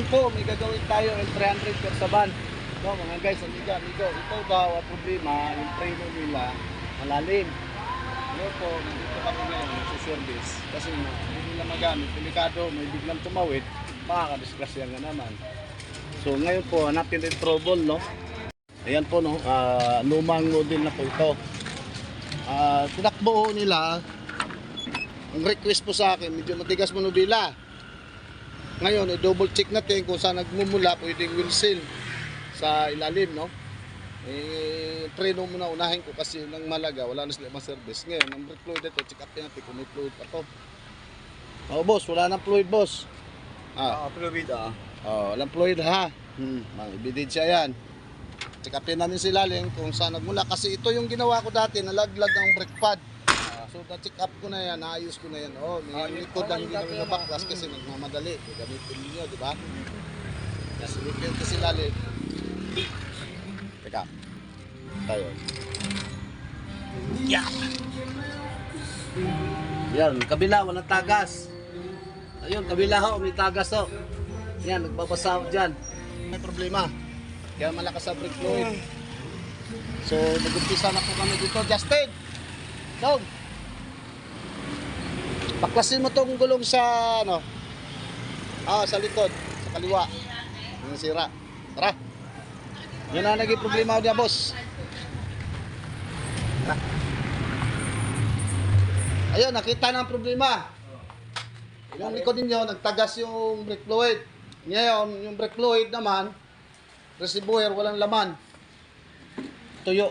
morning po, may gagawin tayo L300 per sa van. Mga guys, amiga, amigo, ito daw ang problema, yung preno nila malalim. Ano po, nandito kami ngayon sa service. Kasi hindi nila magamit, delikado, may biglang tumawid, makakadisgrasya nga naman. So ngayon po, hanapin din trouble, no? Ayan po, no, ah, lumang model na po ito. Ah, tinakbo nila, ang request po sa akin, medyo matigas manubila. Ngayon, i-double check natin kung saan nagmumula pwedeng wheel seal sa ilalim, no? Eh, preno muna unahin ko kasi nang malaga, wala na sila service. Ngayon, ang fluid ito, check up natin kung may fluid pa to. Oh, boss, wala nang fluid, boss. Ah, Ah, fluid ah. oh, walang fluid ha. Hmm, mga ebidensya yan. Check up natin si Laling kung saan nagmula. Kasi ito yung ginawa ko dati, nalaglag ang brake pad. Ah, so, na-check up ko na yan, naayos ko na yan. Oh, may Ah, yun. likod lang hindi namin nabaklas kasi nagmamadali. Gamitin niyo, di ba? Kasi repair kasi Laling. Teka. Tayo. Yeah. Yan, kabila, walang tagas. Ayun, kabila ho, may tagas ho. Yan, nagbabasa ho dyan. May problema. Kaya malakas sa brake fluid. So, nag-umpisa na po kami dito. Justin! Dog! Baklasin mo tong gulong sa, ano, ah, sa likod, sa kaliwa. Yung sira. Tara. Yan na naging problema niya, boss. Tara. Ayun, nakita na ang problema. Yung likod ninyo, nagtagas yung brake fluid. Ngayon, yung brake fluid naman, reservoir, walang laman. Tuyo.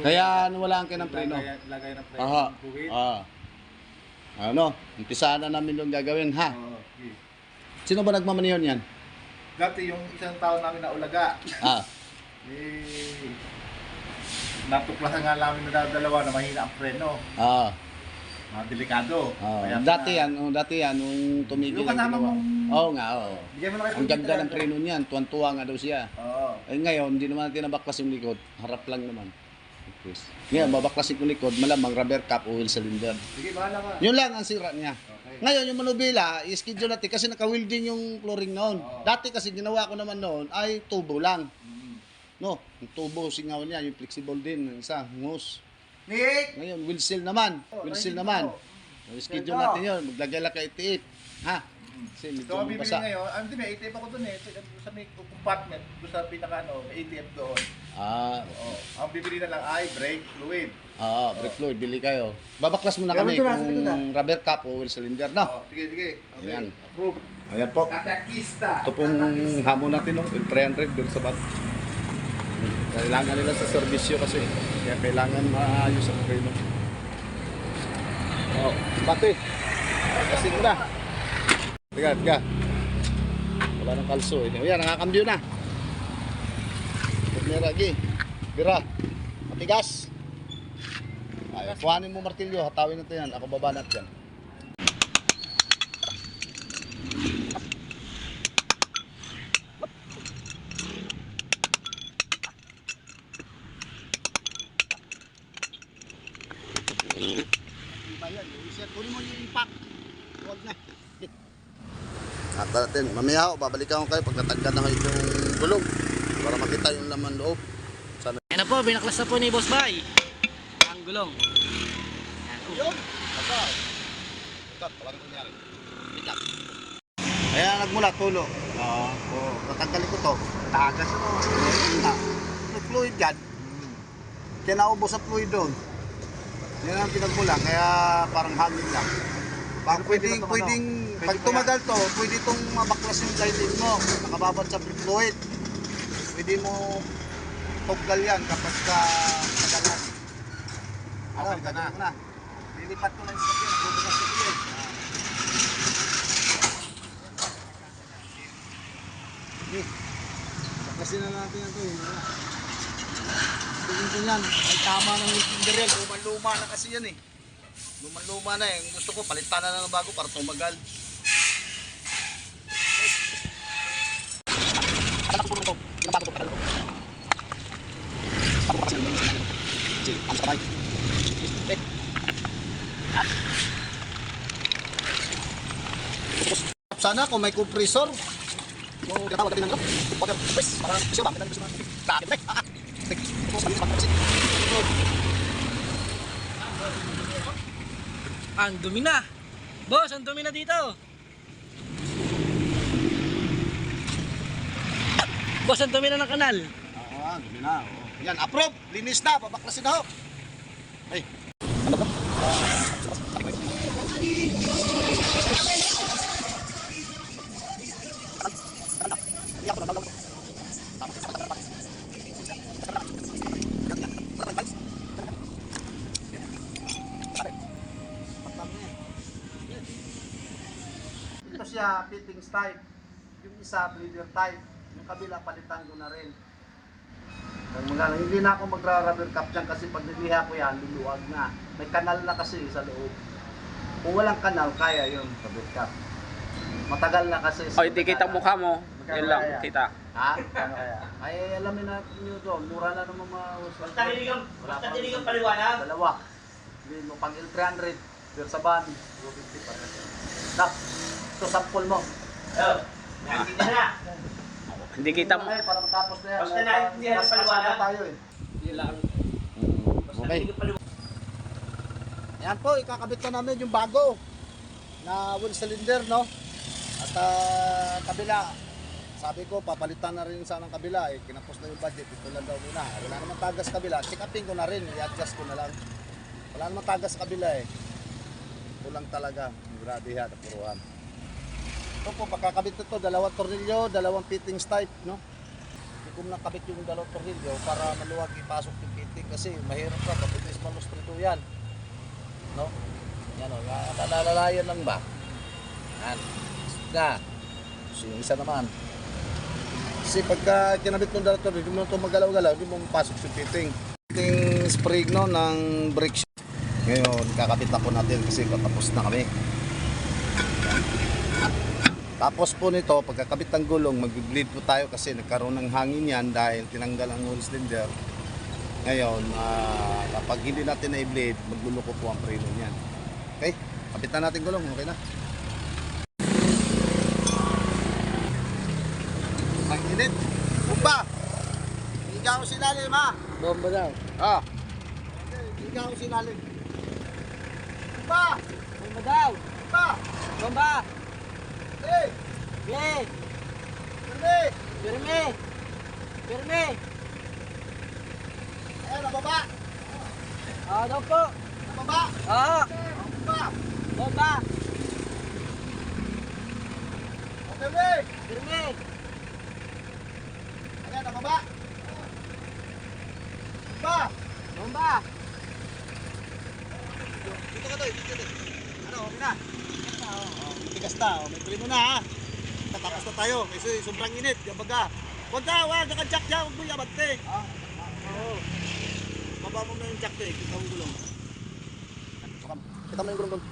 Kaya wala ang kinang preno. Lagay, lagay ng preno. Aha. Fluid. Ah. Ano, umpisahan na namin yung gagawin, ha? Oo, okay. Sino ba nagmamaniyon yan? Dati yung isang taon namin na ulaga, Ah, eh, natuklasan nga namin na dalawa na mahina ang preno. ah. Mga delikado. ah. Kaya dati na- yan, oh, dati yan, nung tumigil Yung kasama mong- Oo nga, oo. Mo kayo Ang ganda ng preno niyan, tuwan-tuwa nga daw siya. Oo. Eh ngayon, hindi naman natin nabaklas yung likod, harap lang naman. Yes. Ngayon, babaklasin ko likod, malamang rubber cap o wheel cylinder. Sige, bahala ka. Yun lang ang sira niya. Okay. Ngayon, yung manubila, i-schedule natin kasi naka-welding yung flooring noon. Oo. Dati kasi ginawa ko naman noon ay tubo lang. Mm. No, yung tubo singaw niya, yung flexible din, yung isa, ngus. Nick! Ngayon, wheel seal naman. Oh, Wheel seal naman. po. I-schedule Ito. natin yun. Maglagay lang kay itiit. Ha? Kasi medyo Ito ang bibili mabasa. ngayon. Ah, hindi, may ATF ako dun eh. Sa, sa may compartment, doon sa pinaka ano, may ATF doon. Ah, Oo. Ang bibili na lang ay brake fluid. ah, brake fluid, bili kayo. Babaklas muna kami Ganun to na, kung sige na. rubber cap o wheel cylinder, no? Oo, sige, sige. Okay. Ayan. Approve. Ayan po. Katakista. Ito pong hamon natin, no? Yung 300 doon sa bat. Kailangan nila sa servisyo kasi. Kaya kailangan maayos ang preno. Oh, pati. Kasi na. Tiga, tiga. Wala nang kalso. eh. Yan, nakakambyo na. Pagmira, gi. Bira. Matigas. Ay, kuhanin mo martilyo, hatawin natin yan. Ako babanat yan. Iba yan. Kunin mo yung impact. Huwag na. At natin, mamaya ho, babalikan ko kayo pag natanggal na itong gulong para makita yung laman loob. Sana. Yan na po, binaklas na po ni Boss Bay. Ang gulong. Yun! Ito. Ito, walang nangyari. Bitak. Kaya nagmula tulo. Oo. Oh, natanggalin ko to. Tagas ito. Na. May fluid yan. Kaya naubos sa fluid doon. Yan ang pinagmula. Kaya parang hangin lang. Pag pwedeng, pwedeng, pag tumagal to, pwede itong mabaklas yung lining mo. Nakababad sa fluid. Pwede mo tuggal yan kapag ka. Ano, Okay ka na. ganun na. Lilipat ko na yung sakyan. Bubukas ko yun. Okay. Kasi na natin yan to. eh. Tingin ko yan. Ay tama ng likinder yan. Luman-luma na kasi yan eh. Luman-luma na eh. Gusto ko palitan na ng bago para tumagal. Anak ko to. Ginabago ko pa Sige, ang sabay. Eh. Sana kung may compressor. Kung tinatawag natin ng water press, para siya ba? Kita gusto natin. Bakit? Tek! Ah! Tek! Kami sa pagkasin. Ang dumi na. Boss, ang dumi na dito. Boss, ang dumi na ng kanal. Oo, ah, dumi na. oo. Yan, approve! Linis na, babaklasin na ho. Ay, ano ba? Ito siya, fittings type. Yung isa, bleeder type. Kabila, palitan ko na rin. Mga, hindi na ako magra-rubber cap dyan kasi pag niliha ko yan, luluwag na. May kanal na kasi sa loob. Kung walang kanal, kaya yun, rubber cap. Matagal na kasi. O, hindi kita mukha mo. Yun lang, Kaya. kita. Ha? Kano kaya? Ay, alamin natin nyo doon. Mura na naman mga Basta dinigang, Wala basta dinigang paliwanag. Dalawa. Hindi mo pang L300. Pero sa van, 250 pa rin. Nak, ito sample mo. Oh, naintindihan na. Hindi kita mo. Para matapos na yan. Basta mas- ang paliwanag. tayo eh. Yun lang. Basta Okay. Yan po, ikakabit na namin yung bago na wheel cylinder, no? At ah, kabila, sabi ko, papalitan na rin sana ng kabila. Eh, kinapos na yung budget, ito lang daw muna. Wala naman tagas kabila. Check upin ko na rin, i-adjust ko na lang. Wala naman tagas sa kabila eh. Kulang talaga. Grabe ha, napuruhan. Ito po, pagkakabit nito, dalawang tornilyo, dalawang fittings type, no? Hindi ko nakabit yung dalawang tornilyo para maluwag ipasok yung fitting kasi mahirap ka, kapitis malustrito yan. No? Yan o, nalalalayan lang ba? Yan. Na. So, yung isa naman. Kasi pagka kinabit mo dalawa hindi mo ito magalaw-galaw, hindi mo mapasok sa fitting. Fitting spray no, ng brake. Ngayon, kakabit na po natin kasi patapos na kami. Yan. Tapos po nito, pagkakabit ng gulong, mag-bleed po tayo kasi nagkaroon ng hangin yan dahil tinanggal ang oil cylinder. Ngayon, ah, kapag hindi natin na-bleed, magluluko po ang preno niyan. Okay? Kapitan natin gulong, okay na? Ang init. Bumba! Ikaw sinalim ha! Bomba daw. Ah! Ikaw sinalim. Bumba! Bomba daw. Bumba! Bomba. Yay. Hey! Pirme. Pirme. Ayan, nababa! Ah, daw po. Nababa! Ah, bomba. Okay, hey! Pirme. Ayan, nababa! Bumba! Bomba. Dito ka dito. Ano, okay? Oh, tigas na, oh, may primo na ha. Tapos na tayo, kasi sobrang init, yung baga. Huwag ka, huwag, naka-jack dyan, huwag mo yabante. Ah, oo. Baba mo na yung jack eh, kita mo gulong. Kita mo yung gulong.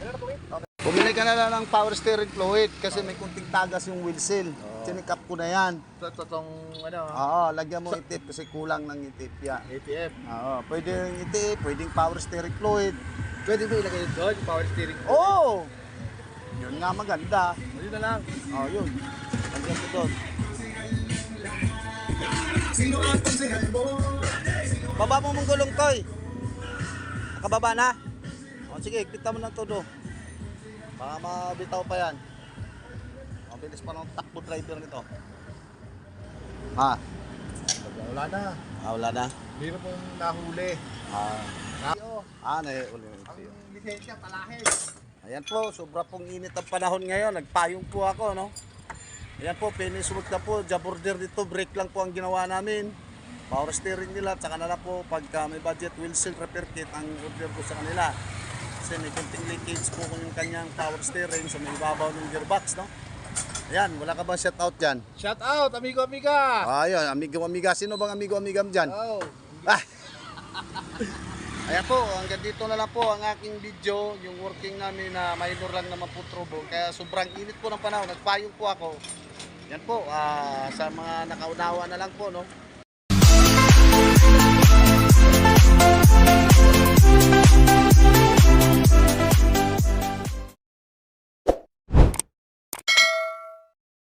Okay. Bumili ka na lang ng power steering fluid kasi may kunting tagas yung wheel seal. Sinikap ko na yan. Itong, ano, Oo, lagyan mo itip kasi kulang ng itip yan. ATF. Oo, pwedeng itip, pwedeng power steering fluid. Pwede ba ilagay doon, power steering? Oo! Oh! Yun nga maganda. Yun na lang. Oh, yun. Lagyan ko doon. Baba mo mong gulong, Koy. Nakababa na? O sige, kita mo ng todo. Baka mabitaw pa yan. Mabilis pa ng takbo driver nito. Ha? Wala na. Ah, wala na. Hindi na pong nahuli. Ah, Yo, ah nahuli na ang yung lisensya, palahid. Ayan po, sobra pong init ang panahon ngayon. Nagpayong po ako, no? Ayan po, finish work na po. Job order dito, brake lang po ang ginawa namin. Power steering nila, tsaka na po pagka may budget wheel seal repair kit ang order ko sa kanila. Kasi may konting leakage po kung yung kanyang power steering sa may ibabaw ng gearbox, no? Ayan, wala ka bang shoutout dyan? Shout out, amigo, amiga. Ah, ayun, amigo amiga. Sino bang amigo amigam dyan? Oh. Ah! Ayan po, hanggang dito na lang po ang aking video, yung working namin na minor lang naman po trouble. Kaya sobrang init po ng panahon, nagpayong po ako. Yan po, ah, sa mga nakaunawa na lang po, no?